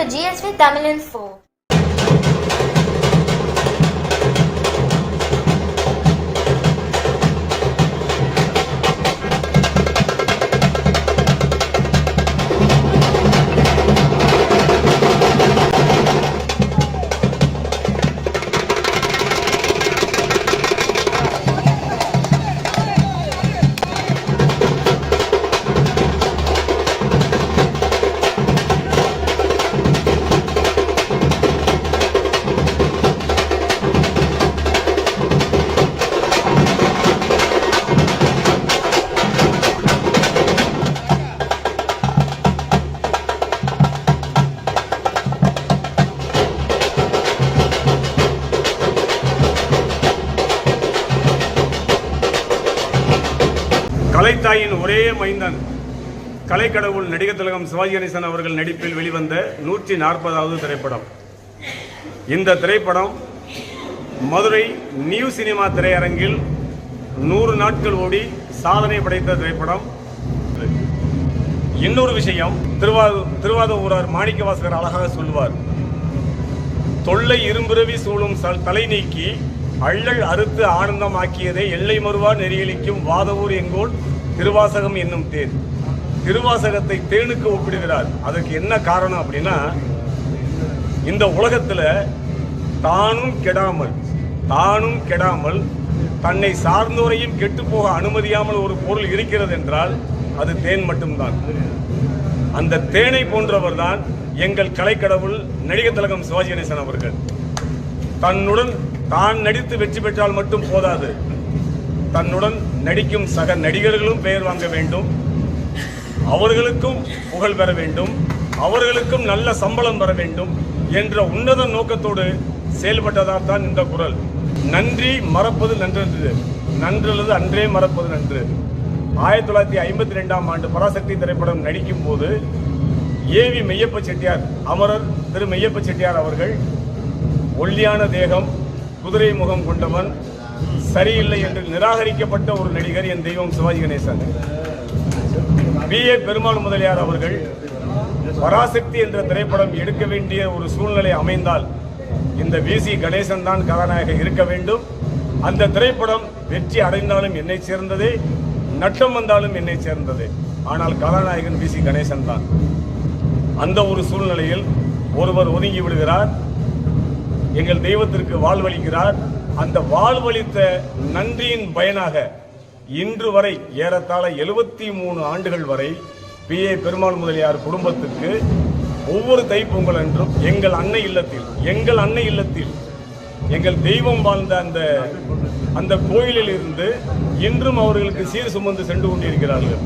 to GSV Tamil Info. கலைத்தாயின் ஒரே மைந்தன். கலைக்கடவுள் நடிகர் திலகம் சிவாஜி கணேசன் அவர்கள் நடிப்பில் வெளிவந்த நூற்றி நாற்பதாவது திரைப்படம். இந்த திரைப்படம் மதுரை நியூ சினிமா திரையரங்கில் நூறு நாட்கள் ஓடி சாதனை படைத்த திரைப்படம். இன்னொரு விஷயம் திருவாது திருவாதூரார் மாணிக்கவாசகர் அழகாக சொல்வார் தொல்லை இரும்புரவி சூழும் தலை நீக்கி அள்ளல் அறுத்து ஆனந்தமாக்கியதை எல்லை மறுவா நெறியளிக்கும் வாதவூர் எங்கோல் திருவாசகம் என்னும் தேன். திருவாசகத்தை தேனுக்கு ஒப்பிடுகிறார். அதற்கு என்ன காரணம் அப்படின்னா இந்த உலகத்தில் தானும் கெடாமல் தானும் கெடாமல் தன்னை சார்ந்தோரையும் கெட்டு போக அனுமதியாமல் ஒரு பொருள் இருக்கிறது என்றால் அது தேன் மட்டும்தான். அந்த தேனை போன்றவர் தான் எங்கள் கலைக்கடவுள் நடிகர் திலகம் சிவாஜி கணேசன் அவர்கள். தன்னுடன் தான் நடித்து வெற்றி பெற்றால் மட்டும் போதாது. தன்னுடன் நடிக்கும் சக நடிகர்களும் பெயர் வாங்க வேண்டும். அவர்களுக்கும் புகழ் பெற வேண்டும். அவர்களுக்கும் நல்ல சம்பளம் பெற வேண்டும் என்ற உன்னத நோக்கத்தோடு செயல்பட்டதால் தான் இந்த குரல். நன்றி மறப்பது நன்றென்றது நன்றல்லது அன்றே மறப்பது நன்று. ஆயிரத்தி தொள்ளாயிரத்தி ஐம்பத்தி ரெண்டாம் ஆண்டு பராசக்தி திரைப்படம் நடிக்கும் போது ஏவி மெய்யப்ப செட்டியார் அமரர் திரு மெய்யப்ப செட்டியார் அவர்கள் ஒல்லியான தேகம் குதிரை முகம் கொண்டவன் சரியில்லை என்று நிராகரிக்கப்பட்ட ஒரு நடிகர் என் தெய்வம் சிவாஜி கணேசன். பி. ஏ. பெருமாள் முதலியார் அவர்கள் பராசக்தி என்ற திரைப்படம் எடுக்க வேண்டிய ஒரு சூழ்நிலை அமைந்தால் இந்த வி. சி. கணேசன் தான் கதாநாயகன் இருக்க வேண்டும். அந்த திரைப்படம் வெற்றி அடைந்தாலும் என்னை சேர்ந்ததே நட்டம் வந்தாலும் என்னை சேர்ந்தது. ஆனால் கதாநாயகன் வி. சி. கணேசன் தான். அந்த ஒரு சூழ்நிலையில் ஒருவர் ஒதுங்கி விடுகிறார். எங்கள் தெய்வத்திற்கு வாழ்வளிக்கிறார் அந்த வாழ்வளித்த நன்றியின் பயனாக இன்று வரை ஏறத்தாழ எழுபத்தி மூணு ஆண்டுகள் வரை பி. ஏ. பெருமாள் முதலியார் குடும்பத்துக்கு ஒவ்வொரு தைப்பொங்கல் என்றும் எங்கள் அன்னை இல்லத்தில் எங்கள் அன்னை இல்லத்தில் எங்கள் தெய்வம் வாழ்ந்த அந்த அந்த கோயிலில் இருந்து இன்றும் அவர்களுக்கு சீர் சுமந்து சென்று கொண்டிருக்கிறார்கள்.